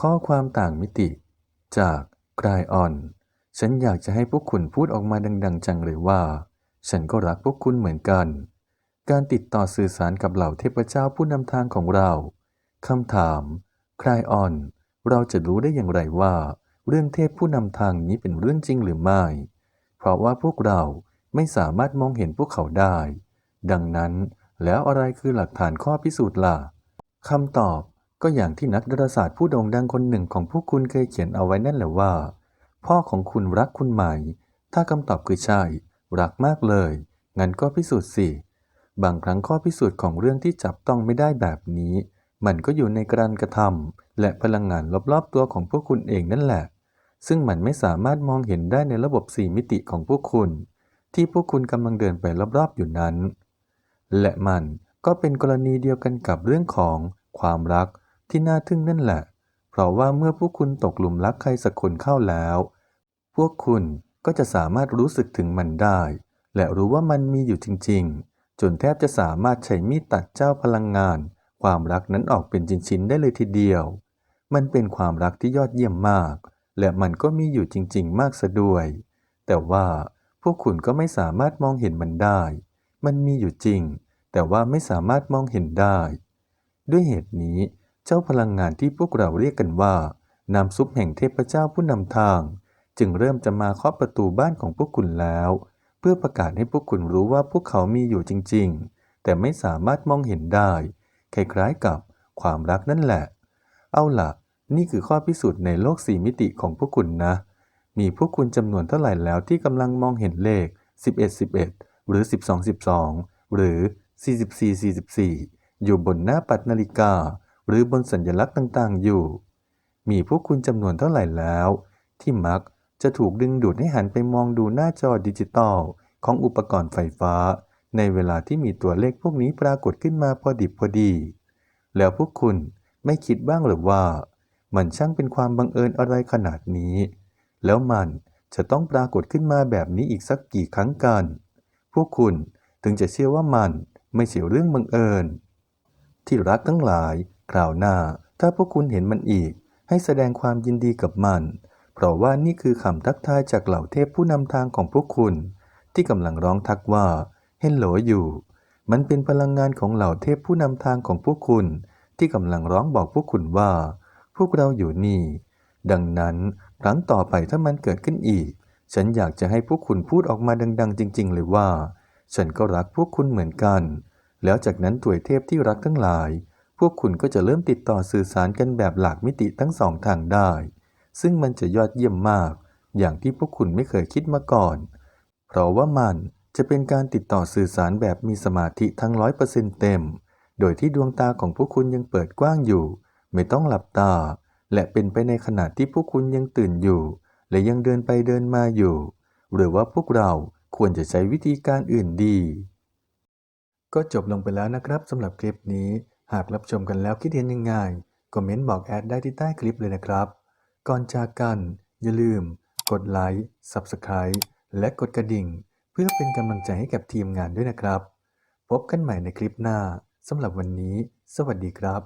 ข้อความต่างมิติ จากกรายออน ฉันอยากจะให้พวกคุณพูดออกมาดัง ๆ จังเลยว่า ฉันก็รักพวกคุณเหมือนกัน การติดต่อสื่อสารกับเหล่าเทพเจ้าผู้นำทางของเราคำถามคลายออน เราจะรู้ได้อย่างไรว่า เรื่องเทพผู้นำทางนี้เป็นเรื่องจริงหรือไม่ เพราะว่าพวกเราไม่สามารถมองเห็นพวกเขาได้ ดังนั้นแล้วอะไรคือหลักฐานข้อพิสูจน์ล่ะคำตอบ ก็อย่างที่นักดาราศาสตร์ผู้โด่งดังคนหนึ่งของพวกคุณเคยเขียนเอาไว้นั่นแหละว่า พ่อของคุณรักคุณไหม ถ้าคำตอบคือใช่ รักมากเลย งั้นก็พิสูจน์สิ บางครั้งข้อพิสูจน์ของเรื่องที่จับต้องไม่ได้แบบนี้ มันก็อยู่ในการกระทำและพลังงานรอบๆตัวของพวกคุณเองนั่นแหละ ซึ่งมันไม่สามารถมองเห็นได้ในระบบสี่มิติของพวกคุณ ที่พวกคุณกำลังเดินไปรอบๆอยู่นั้น และมันก็เป็นกรณีเดียวกันกับเรื่องของความรัก ที่น่าทึ่งนั่นแหละ เพราะว่าเมื่อพวกคุณตกหลุมรักใครสักคนเข้าแล้ว พวกคุณก็จะสามารถรู้สึกถึงมันได้ และรู้ว่ามันมีอยู่จริง ๆ จนแทบจะสามารถใช้มีดตัดเจ้าพลังงาน ความรักนั้นออกเป็นชิ้นๆได้เลยทีเดียว มันเป็นความรักที่ยอดเยี่ยมมาก และมันก็มีอยู่จริง ๆ มากซะด้วย แต่ว่าพวกคุณก็ไม่สามารถมองเห็นมันได้ มันมีอยู่จริง แต่ว่าไม่สามารถมองเห็นได้ ด้วยเหตุนี้ จ้าพลังงานที่พวกเราเรียกกันว่า น้ำซุปแห่งเทพเจ้าผู้นำทาง จึงเริ่มจะมาเคาะประตูบ้านของพวกคุณแล้ว เพื่อประกาศให้พวกคุณรู้ว่าพวกเขามีอยู่จริง ๆ แต่ไม่สามารถมองเห็นได้คล้ายๆกับความรักนั่นแหละ เอาล่ะ นี่คือข้อพิสูจน์ในโลกสี่มิติของพวกคุณนะ มีพวกคุณจำนวนเท่าไหร่แล้วที่กำลังมองเห็นเลข 11 11 หรือ 12 12 หรือ 44 44 อยู่บนหน้าปัดนาฬิกา หรือบนสัญลักษณ์ต่างๆ อยู่ มีพวกคุณจำนวนเท่าไหร่แล้ว ที่มักจะถูกดึงดูดให้หันไปมองดูหน้าจอดิจิตอลของอุปกรณ์ไฟฟ้า ในเวลาที่มีตัวเลขพวกนี้ปรากฏขึ้นมาพอดิบพอดี แล้วพวกคุณไม่คิดบ้างหรือว่า มันช่างเป็นความบังเอิญอะไรขนาดนี้ แล้วมันจะต้องปรากฏขึ้นมาแบบนี้อีกสักกี่ครั้งกัน พวกคุณถึงจะเชื่อว่ามันไม่ใช่เรื่องบังเอิญ ที่รักทั้งหลาย คราวหน้า ถ้าพวกคุณเห็นมันอีก ให้แสดงความยินดีกับมัน เพราะว่านี่คือคำทักทายจากเหล่าเทพผู้นำทางของพวกคุณ ที่กำลังร้องทักว่าเฮลโหลอยู่ มันเป็นพลังงานของเหล่าเทพผู้นำทางของพวกคุณ ที่กำลังร้องบอกพวกคุณว่า พวกเราอยู่นี่ ดังนั้นครั้งต่อไปถ้ามันเกิดขึ้นอีก ฉันอยากจะให้พวกคุณพูดออกมาดัง ๆ จริง ๆ เลยว่า ฉันก็รักพวกคุณเหมือนกัน แล้วจากนั้นถวยเทพที่รักทั้งหลาย วกคุณก็จะเริ่มติดต่อสื่อสารกันแบบหลากมิติทั้งสองทางได้ ซึ่งมันจะยอดเยี่ยมมาก อย่างที่พวกคุณไม่เคยคิดมาก่อน เพราะว่ามันจะเป็นการติดต่อสื่อสารแบบมีสมาธิทั้งร้อยเปอร์เซ็นต์เต็ม โดยที่ดวงตาของพวกคุณยังเปิดกว้างอยู่ ไม่ต้องหลับตา และเป็นไปในขณะที่พวกคุณยังตื่นอยู่ และยังเดินไปเดินมาอยู่ หรือว่าพวกเราควรจะใช้วิธีการอื่นดี ก็จบลงไปแล้วนะครับสำหรับคลิปนี้ หากรับชมกันแล้วคิดเห็นยังไงคอมเมนต์บอกแอดได้ที่ใต้คลิปเลยนะครับ ก่อนจากกัน อย่าลืม กดไลค์ Subscribe และกดกระดิ่ง เพื่อเป็นกำลังใจให้กับทีมงานด้วยนะครับ พบกันใหม่ในคลิปหน้าสำหรับวันนี้ สวัสดีครับ